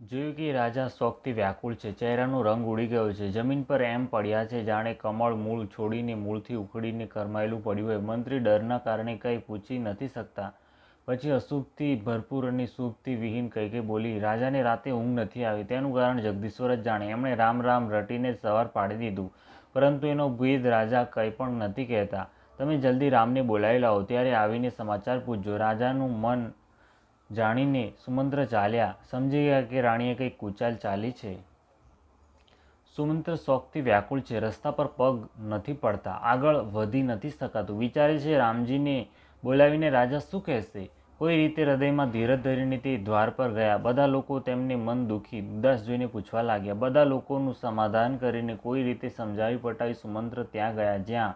જોયું કે રાજા શોકથી વ્યાકુળ છે. ચહેરાનો રંગ ઉડી ગયો છે. જમીન પર એમ પડ્યા છે, જાણે કમળ મૂળ છોડીને મૂળથી ઉખડીને કરમાયેલું પડ્યું હોય. મંત્રી ડરના કારણે કંઈ પૂછી નથી શકતા. પછી અશુભથી ભરપૂર અને શુભથી વિહીન કહી કઈ બોલી, રાજાને રાતે ઊંઘ નથી આવી. તેનું કારણ જગદીશ્વર જ જાણે. એમણે રામ રામ રટીને સવાર પાડી દીધું. પરંતુ એનો ભેદ રાજા કંઈ પણ નથી કહેતા. તમે જલ્દી રામને બોલાવી લાવો. ત્યારે આવીને સમાચાર પૂછજો. રાજાનું મન જાણીને સુમંત્ર ચાલ્યા સમજી ગયા કે રાણીએ કંઈક કુચાલ ચાલી છે. સુમંત્ર શોખથી વ્યાકુળ છે, રસ્તા પર પગ નથી પડતા, આગળ વધી નથી શકાતું. વિચારે છે, રામજીને બોલાવીને રાજા શું કહેશે? કોઈ રીતે હૃદયમાં ધીરજ ધરીને તે દ્વાર પર ગયા. બધા લોકો તેમને મન દુખી ઉદાસ જોઈને પૂછવા લાગ્યા. બધા લોકોનું સમાધાન કરીને કોઈ રીતે સમજાવી પટાવી સુમંત્ર ત્યાં ગયા, જ્યાં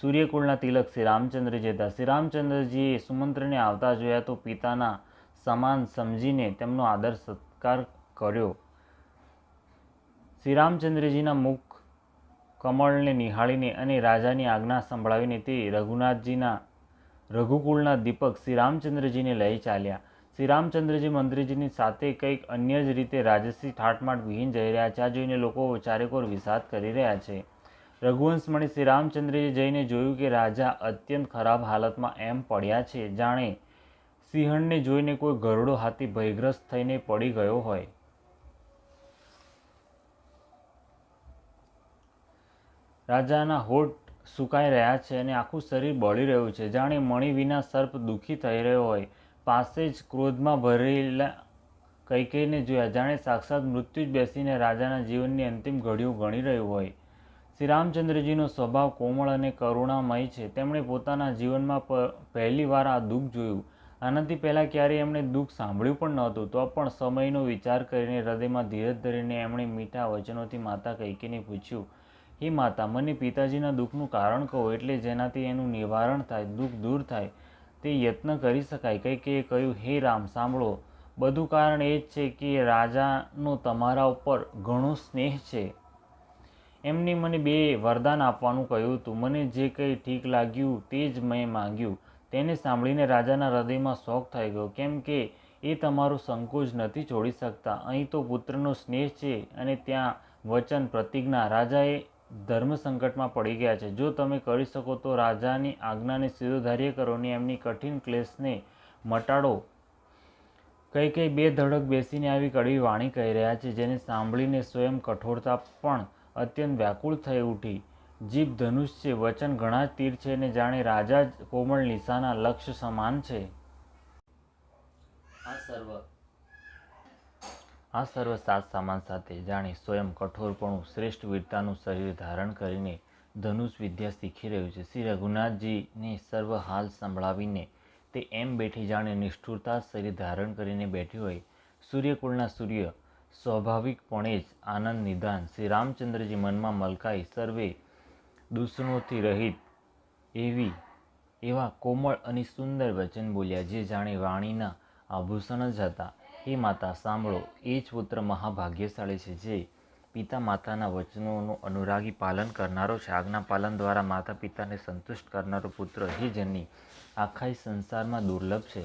સૂર્યકુળના તિલક શ્રી રામચંદ્રજી હતા. શ્રી રામચંદ્રજીએ સુમંત્રને આવતા જોયા તો પિતાના સમાન સમજીને તેમનો આદર સત્કાર કર્યો. શ્રી રામચંદ્રજીના મુખ કમળને નિહાળીને અને રાજાની આજ્ઞા સંભળાવીને તે રઘુનાથજીના રઘુકુળના દીપક શ્રી રામચંદ્રજીને લઈ ચાલ્યા. શ્રી રામચંદ્રજી મંત્રીજીની સાથે કંઈક અન્ય જ રીતે રાજસી ઠાટમાટ વિહીન જઈ રહ્યા છે. આ જોઈને લોકો ચારેકોર વિષાદ કરી રહ્યા છે. રઘુવંશમણી શ્રી રામચંદ્રજી જઈને જોયું કે રાજા અત્યંત ખરાબ હાલતમાં એમ પડ્યા છે. જાણે સિંહણને જોઈને કોઈ ગરડો હાથી ભયગ્રસ્ત થઈને પડી ગયો હોય. રાજાના હોઠ સુકાઈ રહ્યા છે અને આખું શરીર બળી રહ્યું છે. જાણે મણી વિના સર્પ દુઃખી થઈ રહ્યો હોય. પાસે જ ક્રોધમાં ભરેલા કૈકેયીને જોયા. જાણે સાક્ષાત મૃત્યુ જ બેસીને રાજાના જીવનની અંતિમ ઘડીઓ ગણી રહ્યું હોય. શ્રી રામચંદ્રજીનો સ્વભાવ કોમળ અને કરુણામય છે. તેમણે પોતાના જીવનમાં પહેલીવાર આ દુઃખ જોયું. આનાથી પહેલાં ક્યારેય એમણે દુઃખ સાંભળ્યું પણ નહોતું. તો પણ સમયનો વિચાર કરીને હૃદયમાં ધીરજ ધરીને એમણે મીઠા વચનોથી માતા કૈકીને પૂછ્યું, હે માતા, મને પિતાજીના દુઃખનું કારણ કહો એટલે જેનાથી એનું નિવારણ થાય, દુઃખ દૂર થાય, તે યત્ન કરી શકાય. કૈકેયે કહ્યું, હે રામ, સાંભળો. બધું કારણ એ જ છે કે રાજાનો તમારા ઉપર ઘણો સ્નેહ છે. એમને મને બે વરદાન આપવાનું કહ્યું હતું. મને જે કંઈ ઠીક લાગ્યું તે જ મેં માંગ્યું. તેને સાંભળીને રાજાના હૃદયમાં શોખ થઈ ગયો. કેમ કે એ તમારો સંકોચ નથી છોડી શકતા. અહીં તો પુત્રનો સ્નેહ છે અને ત્યાં વચન, પ્રતિજ્ઞા. રાજાએ ધર્મ સંકટમાં પડી ગયા છે. જો તમે કરી શકો તો રાજાની આજ્ઞાને શિરોધાર્ય કરો અને એમની કઠિન ક્લેશને મટાડો. કઈ કઈ બે ધડક બેસીને આવી કડવી વાણી કહી રહ્યા છે, જેને સાંભળીને સ્વયં કઠોરતા પણ અત્યંત વ્યાકુળ થઈ ઉઠી. જીભ ધનુષ છે વચન ઘણા તીર છે અને જાણે રાજા જ કોમળ નિશાના લક્ષ્ય સમાન છે. આ સર્વ આ સર્વ સાત સામાન સાથે જાણે સ્વયં કઠોરપણું શ્રેષ્ઠ વીરતાનું શરીર ધારણ કરીને ધનુષ વિદ્યા શીખી રહ્યું છે. શ્રી રઘુનાથજીને સર્વ હાલ સંભળાવીને તે એમ બેઠી જાણે નિષ્ઠુરતા શરીર ધારણ કરીને બેઠી હોય સૂર્યકુળના સૂર્ય સ્વાભાવિકપણે જ આનંદ નિદાન શ્રી રામચંદ્રજી મનમાં મલકાઈ સર્વે દૂષણોથી રહિત એવી, એવા કોમળ અને સુંદર વચન બોલ્યા જે જાણે વાણીના આભૂષણ જ હતા. હે માતા, સાંભળો, એ જ પુત્ર મહાભાગ્યશાળી છે જે પિતા માતાના વચનોનું અનુરાગી પાલન કરનારો છે. આજ્ઞા પાલન દ્વારા માતા પિતાને સંતુષ્ટ કરનારો પુત્ર હે જેની આખા સંસારમાં દુર્લભ છે.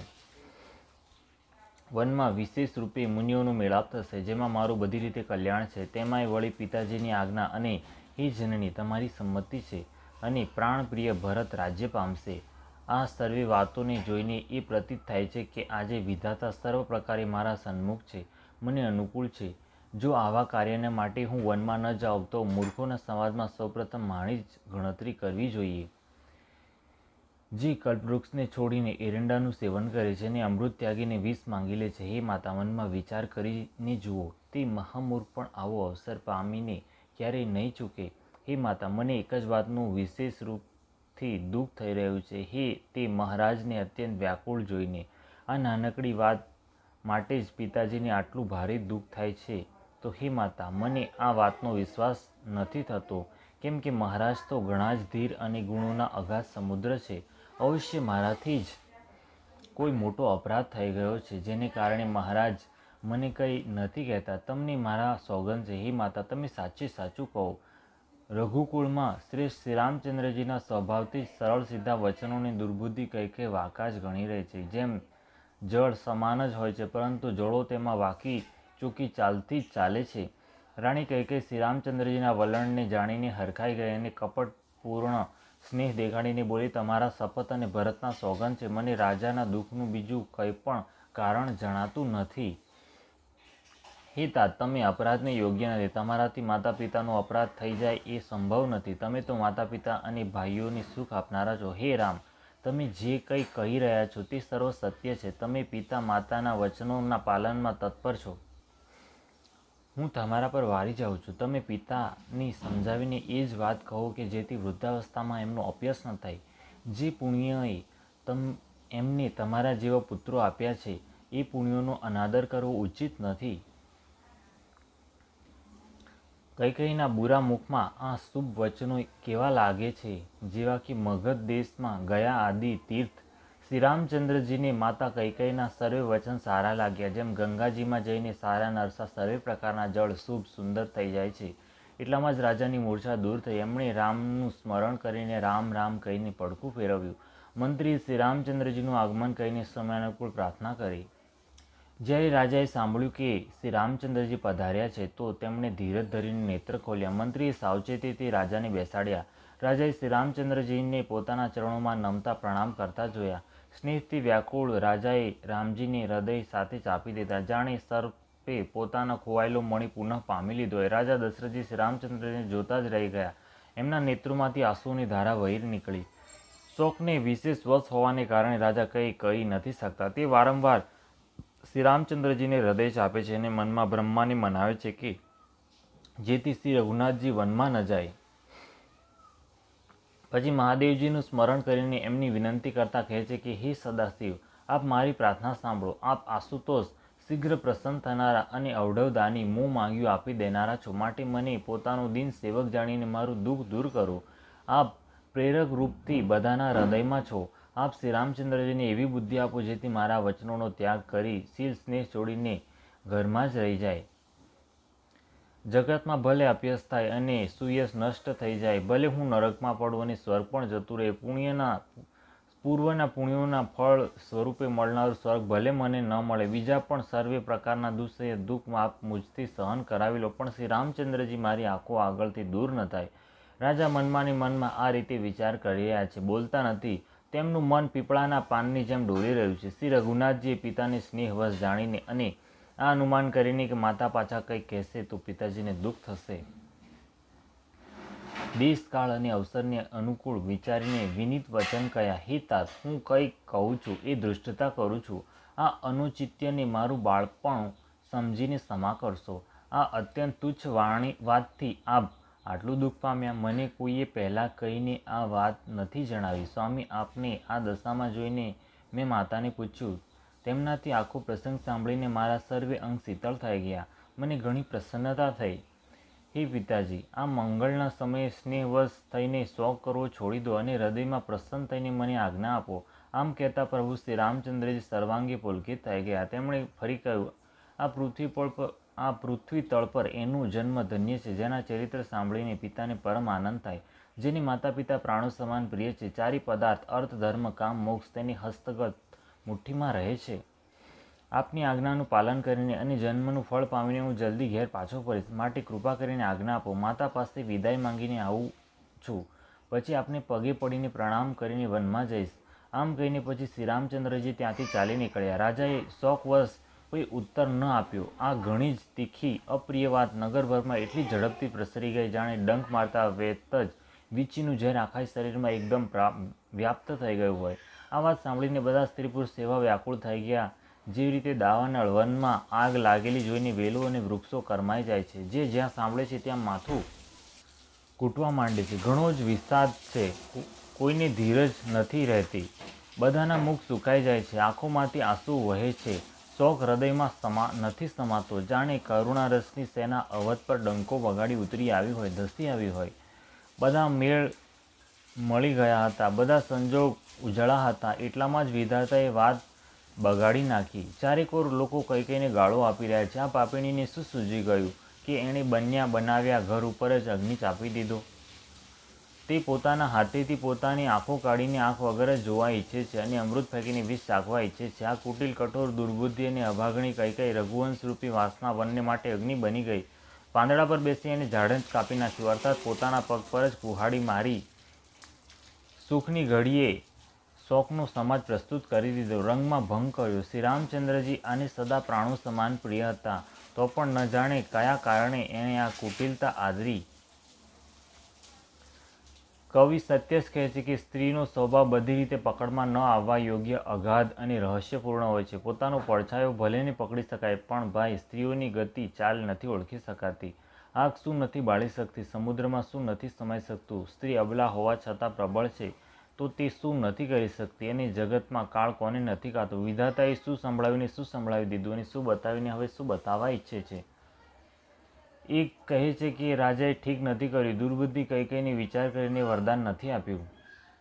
વનમાં વિશેષ રૂપે મુનિઓનો મેળાપ થશે. જેમાં મારું બધી રીતે કલ્યાણ છે. તેમાંય વળી પિતાજીની આજ્ઞા અને હે જનની તમારી સંમતિ છે અને પ્રાણપ્રિય ભરત રાજ્ય પામશે આ સર્વે વાતોને જોઈને એ પ્રતીત થાય છે કે આજે વિધાતા સર્વ પ્રકારે મારા સન્મુખ છે, મને અનુકૂળ છે. જો આવા કાર્યને માટે હું વનમાં ન જાઉં તો મૂર્ખોના સમાજમાં સૌપ્રથમ મારી જ ગણતરી કરવી જોઈએ. જે કલ્પવૃક્ષને છોડીને એરંડાનું સેવન કરે છે અને અમૃત ત્યાગીને વિષ માંગી લે છે, હે માતા, મનમાં વિચાર કરીને જુઓ, તે મહામૂર્ખ પણ આવો અવસર પામીને ક્યારેય નહીં ચૂકે. હે માતા, મને એક જ વાતનું વિશેષ રૂપથી દુઃખ થઈ રહ્યું છે. હે, તે મહારાજને અત્યંત વ્યાકુળ જોઈને. આ નાનકડી વાત માટે જ પિતાજીને આટલું ભારે દુઃખ થાય છે. તો હે માતા, મને આ વાતનો વિશ્વાસ નથી થતો. કેમ કે મહારાજ તો ઘણા જ ધીર અને ગુણોના અગાધ સમુદ્ર છે. અવશ્ય મારાથી જ કોઈ મોટો અપરાધ થઈ ગયો છે, જેને કારણે મહારાજ મને કંઈ નથી કહેતા. તમને મારા સોગંદ છે હે માતા. તમે સાચે સાચું કહો. રઘુકુળમાં શ્રી રામચંદ્રજીના સ્વભાવથી સરળ સીધા વચનોની દુર્બુદ્ધિ કઈ કે વાકાશ ગણી રહી છે. જેમ જળ સમાન જ હોય છે, પરંતુ જળો તેમાં વાકી ચૂકી ચાલતી જ ચાલે છે. રાણી કૈકેયી શ્રી રામચંદ્રજીના વલણને જાણીને હરખાઈ ગઈ અને કપટપૂર્ણ સ્નેહ દેખાડીને બોલી, તમારા શપથ અને ભરતના સોગંદ છે. મને રાજાના દુઃખનું બીજું કંઈ પણ કારણ જણાતું નથી. હે तात તમે અપરાધને યોગ્ય નથી. તમારાથી માતા પિતાનો અપરાધ થઈ જાય એ સંભવ નથી. તમે તો માતા પિતા અને ભાઈઓને સુખ આપનારા છો. હે રામ, તમે જે કંઈ કહી રહ્યા છો તે સર્વ સત્ય છે. તમે પિતા માતાના વચનોના પાલનમાં તત્પર છો. હું તમારા પર વારી જાઉં છું. તમે પિતાની સમજાવીને એ જ વાત કહો કે જેથી વૃદ્ધાવસ્થામાં એમનો અભ્યાસ ન થાય. જે પુણ્યએ તમ, એમને તમારા જેવા પુત્રો આપ્યા છે, એ પુણ્યોનો અનાદર કરવો ઉચિત નથી. કૈકેયીના બુરા મુખમાં આ શુભ વચનો કેવા લાગે છે? જેવા કે મગધ દેશમાં ગયા આદિ તીર્થ, શ્રી રામચંદ્રજીને માતા કૈકેયીના સર્વે વચન સારા લાગ્યા. જેમ ગંગાજીમાં જઈને સારા નરસા સર્વે પ્રકારના જળ શુભ સુંદર થઈ જાય છે. એટલામાં જ રાજાની મૂર્છા દૂર થઈ. એમણે રામનું સ્મરણ કરીને રામ રામ કહીને પડખું ફેરવ્યું. મંત્રી શ્રી રામચંદ્રજીનું આગમન કહીને સમયાનુકૂળ પ્રાર્થના કરી. જ્યારે રાજાએ સાંભળ્યું કે શ્રી રામચંદ્રજી પધાર્યા છે, તો તેમણે ધીરજ ધરીને નેત્ર ખોલ્યા. મંત્રીએ સાવચેતીથી રાજાને બેસાડ્યા. રાજાએ શ્રી રામચંદ્રજીને પોતાના ચરણોમાં નમતા પ્રણામ કરતા જોયા. સ્નેહથી વ્યાકુળ રાજાએ રામજીને હૃદય સાથે ચાપી દીધા. જાણે સર્પે પોતાનો ખોવાયેલો મણી પુનઃ પામી લીધો રાજા દશરથજી શ્રી રામચંદ્રજીને જોતા જ રહી ગયા. એમના નેત્રોમાંથી આંસુની ધારા વહી નીકળી. શોકને વિશેષ વશ હોવાને કારણે રાજા કંઈ કહી નથી શકતા. તે વારંવાર શ્રી રામચંદ્રજીને હૃદય આપે છે અને મનમાં બ્રહ્માને મનાવે છે કે જેથી શ્રી રઘુનાથજી વનમાં ન જાય. પછી મહાદેવજીનું સ્મરણ કરીને એમની વિનંતી કરતા કહે છે કે, હે સદાશિવ, આપ મારી પ્રાર્થના સાંભળો. આપ આશુતોષ, શીઘ્ર પ્રસન્ન થનારા અને અવઢવદાની મું માંગ્યું આપી દેનારા છો. માટે મને પોતાનો દિન સેવક જાણીને મારું દુઃખ દૂર કરો. આપ પ્રેરક રૂપથી બધાના હૃદયમાં છો. આપ શ્રી રામચંદ્રજીને એવી બુદ્ધિ આપો જેથી મારા વચનોનો ત્યાગ કરી શીલ સ્નેહ છોડીને ઘરમાં જ રહી જાય. જગતમાં ભલે અભ્યાસ થાય અને સુયશ નષ્ટ થઈ જાય, ભલે હું નરકમાં પડું અને સ્વર્ગ પણ જતું રહે, પુણ્યના, પૂર્વના પુણ્યોના ફળ સ્વરૂપે મળનારું સ્વર્ગ ભલે મને ન મળે, બીજા પણ સર્વે પ્રકારના દુઃખ દુઃખ આપ મુજથી સહન કરાવી લો, પણ શ્રી રામચંદ્રજી મારી આંખો આગળથી દૂર ન થાય. રાજા મનમાંની મનમાં આ રીતે વિચાર કરી રહ્યા છે. બોલતા નથી. તેમનું મન પીપળાના પાનની જેમ ડોલી રહ્યું છે. શ્રી રઘુનાથજીએ પિતાને સ્નેહવશ જાણીને અને આ અનુમાન કરીને કે માતા પાછા કંઈક કહેશે તો પિતાજીને દુઃખ થશે. દેશકાળ અને અવસરને અનુકૂળ વિચારીને વિનીત વચન કયા હિતા હું કંઈક કહું છું, એ ધૃષ્ટતા કરું છું. આ અનુચિત્યને મારું બાળપણ સમજીને ક્ષમા કરશો. આ અત્યંત તુચ્છ વાણી વાતથી આપ આટલું દુઃખ પામ્યા મને કોઈએ પહેલાં કહીને આ વાત નથી જણાવી. સ્વામી, આપને આ દશામાં જોઈને મેં માતાને પૂછ્યું. તેમનાથી આખો પ્રસંગ સાંભળીને મારા સર્વે અંગ શીતળ થઈ ગયા. મને ઘણી પ્રસન્નતા થઈ. હે પિતાજી, આ મંગળના સમયે સ્નેહવશ થઈને શોક કરવો છોડી દો અને હૃદયમાં પ્રસન્ન થઈને મને આજ્ઞા આપો. આમ કહેતા પ્રભુ શ્રી રામચંદ્રજી સર્વાંગી પુલકિત થઈ ગયા. તેમણે ફરી કહ્યું, આ પૃથ્વી પર આ પૃથ્વી તળ પર એનું જન્મ ધન્ય છે, જેના ચરિત્ર સાંભળીને પિતાને પરમ આનંદ થાય. જેની માતા પિતા પ્રાણો સમાન પ્રિય છે, ચારી પદાર્થ, અર્થ, ધર્મ, કામ, મોક્ષ તેની હસ્તગત મુઠ્ઠીમાં રહે છે. આપની આજ્ઞાનું પાલન કરીને અને જન્મનું ફળ પામીને હું જલ્દી ઘેર પાછો ફરીશ. માટે કૃપા કરીને આજ્ઞા આપો, માતા પાસે વિદાય માંગીને આવું છું. પછી આપને પગે પડીને પ્રણામ કરીને વનમાં જઈશ. આમ કહીને પછી શ્રી રામચંદ્રજી ત્યાંથી ચાલી નીકળ્યા. રાજાએ શોક વર્ષ કોઈ ઉત્તર ન આપ્યો. આ ઘણી જ તીખી, અપ્રિય વાત. નગરભરમાં એટલી ઝડપથી પ્રસરી ગઈ જાણે ડંખ મારતા વેત જ વીંચીનું ઝેર આખા શરીરમાં એકદમ વ્યાપ્ત થઈ ગયું હોય. આ વાત સાંભળીને બધા સ્ત્રી પુરુષ સેવા વ્યાકુળ થઈ ગયા. જેવી રીતે દાવાના અળવનમાં આગ લાગેલી જોઈને વેલો અને વૃક્ષો કરમાઈ જાય છે. જે જ્યાં સાંભળે છે ત્યાં માથું કૂટવા માંડે છે. ઘણો જ વિષાદ છે. કોઈને ધીરજ નથી રહેતી. બધાના મુખ સુકાઈ જાય છે. આંખોમાંથી આંસુ વહે છે. શોક હૃદયમાં સમા, નથી સમાતો. જાણે કરુણારસની સેના અવધ પર ડંકો વગાડી ઉતરી આવી હોય, ધસી આવી હોય. બધા મેળ મળી ગયા હતા. બધા સંજોગ ઉજળા હતા. એટલામાં જ વિધાતાએ વાત બગાડી નાખી. ચારેકોર લોકો કઈ કઈને ગાળો આપી રહ્યા છે. આ પાપીણીને શું સૂજી ગયું કે એણે બન્યા બનાવ્યા ઘર ઉપર જ અગ્નિ ચાપી દીધો? તે પોતાના હાથેથી પોતાની આંખો કાઢીને આંખ વગર જ જોવા ઈચ્છે છે અને અમૃત ફેંકીને વિષ ચાખવા ઈચ્છે છે. આ કુટિલ કઠોર દુર્બુદ્ધિ અને અભાગણી કઈ કઈ રઘુવંશરૂપી વાસના વનને માટે અગ્નિ બની ગઈ. પાંદડા પર બેસી અને ઝાડ જ કાપી નાખ્યું. અર્થાત પોતાના પગ પર જ કુહાડી મારી સુખની ઘડીએ શોકનો સમાજ પ્રસ્તુત કરી દીધો. રંગમાં ભંગ કર્યો. શ્રી રામચંદ્રજી આને સદા પ્રાણો સમાન પ્રિય હતા. તો પણ ન જાણે કયા કારણે એણે આ કુટિલતા આદરી કવિ સત્ય જ કહે છે કે સ્ત્રીનો સ્વભાવ બધી રીતે પકડમાં ન આવવા યોગ્ય અગાધ અને રહસ્યપૂર્ણ હોય છે. પોતાનો પડછાયો ભલેને પકડી શકાય, પણ ભાઈ, સ્ત્રીઓની ગતિ ચાલ નથી ઓળખી શકાતી. આગ શું નથી બાળી શકતી, સમુદ્રમાં શું નથી સમાઈ શકતું, સ્ત્રી અબલા હોવા છતાં પ્રબળ છે તો તે શું નથી કરી શકતી? અને જગતમાં કાળ કોને નથી કાતું? વિધાતાએ શું સંભળાવીને શું સંભળાવી દીધું અને શું બતાવીને હવે શું બતાવવા ઈચ્છે છે? એક કહે છે કે રાજાએ ઠીક નથી કર્યું. દુર્બુદ્ધિ કઈ કઈને વિચાર કરીને વરદાન નથી આપ્યું.